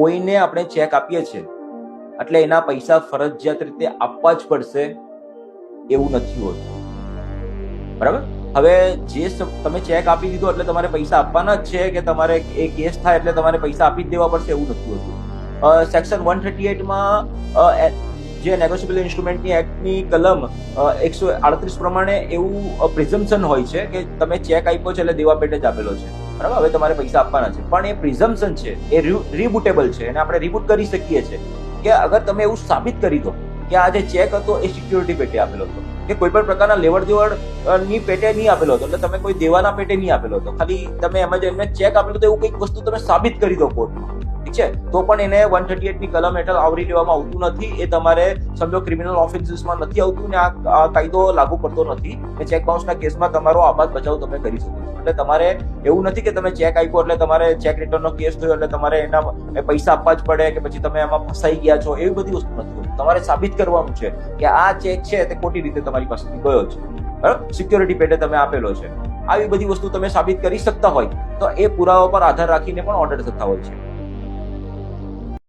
કોઈને આપણે ચેક આપીએ છીએ. એટલે એના પૈસા ફરજિયાત રીતે આપવા જ પડશે એવું નથી હોતું. બરાબર? હવે જે તમે ચેક આપી દીધો એટલે તમારે પૈસા આપવાના જ છે કે તમારે એ કેસ થાય એટલે તમારે પૈસા આપી જ દેવા પડશે એવું નથી હોતું. સેક્શન વન થર્ટી એટમાં જે નેગોશિયેબલ ઇન્સ્ટ્રુમેન્ટની એક્ટની કલમ એકસો આડત્રીસ પ્રમાણે એવું પ્રિઝમ્પશન હોય છે કે તમે ચેક આપ્યો છે એટલે દેવા પેટે જ આપેલો છે. બરાબર? હવે તમારે પૈસા આપવાના છે. પણ એ પ્રિઝમ્પશન છે, એ રીબુટેબલ છે અને આપણે રીબુટ કરી શકીએ છીએ. કે અગર તમે એવું સાબિત કરી દો કે આ જે ચેક હતો એ સિક્યુરિટી પેટે આપેલો હતો, કે કોઈ પણ પ્રકારના લેવડ દેવડની પેટે નહીં આપેલો હતો, એટલે તમે કોઈ દેવાના પેટે નહીં આપેલો હતો. ખાલી તમે એમાં જે એમને ચેક આપેલો તો એવું કંઈક વસ્તુ તમે સાબિત કરી દો કોર્ટમાં છે? તો પણ એને વન થર્ટી એટની કલમ હેઠળ આવરી લેવામાં આવતું નથી. એ તમારે સમજો ક્રિમિનલ ઓફેન્સીસમાં નથી આવતું ને આ કાયદો લાગુ પડતો નથી ને ચેક બાઉન્સના કેસમાં તમારો આબાદ બચાવ તમે કરી શકો એટલે તમારે એવું નથી કે તમે ચેક આપ્યો એટલે તમારે ચેક રિટર્નનો કેસ થયો એટલે તમારે એના પૈસા આપવા જ પડે કે પછી તમે એમાં ફસાઈ ગયા છો. એવી બધી વસ્તુ નથી તમારે સાબિત કરવાનું છે કે આ ચેક છે તે ખોટી રીતે તમારી પાસેથી ગયો છે. બરાબર? સિક્યોરિટી પેટે તમે આપેલો છે. આવી બધી વસ્તુ તમે સાબિત કરી શકતા હોય. તો એ પુરાવા પર આધાર રાખીને પણ ઓર્ડર થતા હોય છે.